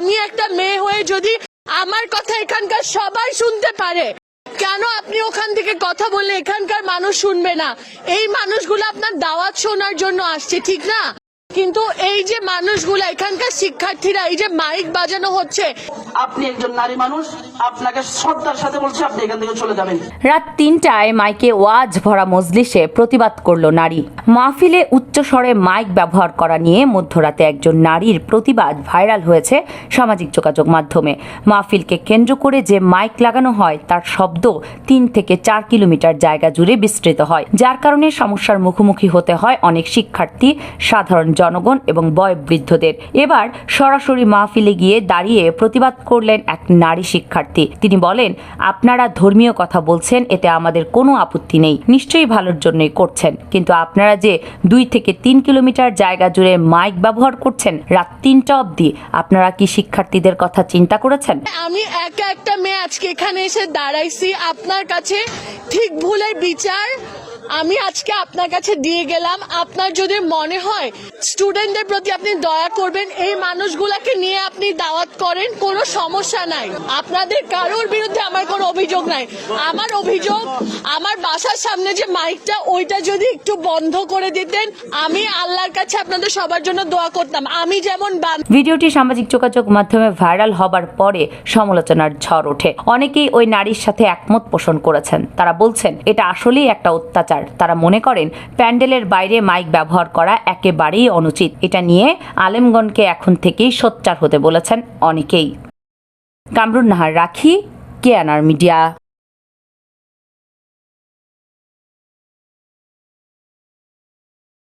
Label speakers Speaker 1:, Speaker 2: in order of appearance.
Speaker 1: আমি একটা মেয়ে হয়ে যদি আমার কথা এখানকার সবাই শুনতে পারে, কেন আপনি ওখান থেকে কথা বললে এখানকার মানুষ শুনবে না? এই মানুষগুলো আপনার দাওয়াত শোনার জন্য আসছে, ঠিক না? কিন্তু এই যে মানুষগুলো এখানকার শিক্ষার্থীরা এই যে মাইক বাজানো হচ্ছে।
Speaker 2: আপনি একজন নারী মানুষ আপনাকে শ্রদ্ধার সাথে বলছি আপনি এখান থেকে চলে যাবেন।
Speaker 3: রাত তিনটায় মাইকে ওয়াজ ভরা মজলিসে প্রতিবাদ করল নারী। মাহফিলে উচ্চ স্বরে মাইক ব্যবহার করা নিয়ে মধ্যরাতে একজন নারীর প্রতিবাদ ভাইরাল হয়েছে সামাজিক যোগাযোগ মাধ্যমে। মাহফিলকে কেন্দ্র করে যে মাইক লাগানো হয় তার শব্দ তিন থেকে চার কিলোমিটার জায়গা জুড়ে বিস্তৃত হয় যার কারণে সমস্যার মুখোমুখি হতে হয় অনেক শিক্ষার্থী সাধারণ জনগণ এবং বয়োবৃদ্ধদের। এবার সরাসরি মাহফিলে গিয়ে দাঁড়িয়ে প্রতিবাদ করলেন এক নারী শিক্ষার্থী। তিনি বলেন, আপনারা ধর্মীয় কথা বলছেন, এতে আমাদের কোনো আপত্তি নেই। নিশ্চয়ই ভালোর জন্যই করছেন। কিন্তু আপনারা যে দুই থেকে তিন কিলোমিটার জায়গা জুড়ে মাইক ব্যবহার করছেন, রাত তিনটা অবধি, আপনারা কি শিক্ষার্থীদের কথা চিন্তা করেছেন?
Speaker 1: আমি একা একটা মেয়ে আজকে এখানে এসে দাঁড়াইছি। আপনার কাছে ঠিক ভুলের বিচার আমি আজকে আপনার কাছে দিয়ে গেলাম। আপনার যদি মনে হয় স্টুডেন্টদের প্রতি আপনি দয়া করবেন, এই মানুষগুলাকে নিয়ে আপনি দাওয়াত করেন, কোনো সমস্যা নাই। আপনাদের কারোর বিরুদ্ধে আমার কোনো অভিযোগ নাই। আমার অভিযোগ, আমার বাসার সামনে যে মাইকটা, ওইটা যদি একটু বন্ধ করে দিতেন, আমি আল্লাহর কাছে আপনাদের সবার জন্য দোয়া করতাম। আমি যেমন
Speaker 3: ভিডিওটি সামাজিক যোগাযোগ মাধ্যমে ভাইরাল হবার পরে সমালোচনার ঝড় ওঠে। অনেকেই ওই নারীর সাথে একমত পোষণ করেছেন। তারা বলছেন, এটা আসলেই একটা অত্যাচার। তারা মনে করেন প্যান্ডেলের বাইরে মাইক ব্যবহার করা একেবারেই অনুচিত। এটা নিয়ে আলেমগণকে এখন থেকেই সোচ্চার হতে বলেছেন অনেকেই। কামরুন নাহার রাখি কেয়ানার মিডিয়া।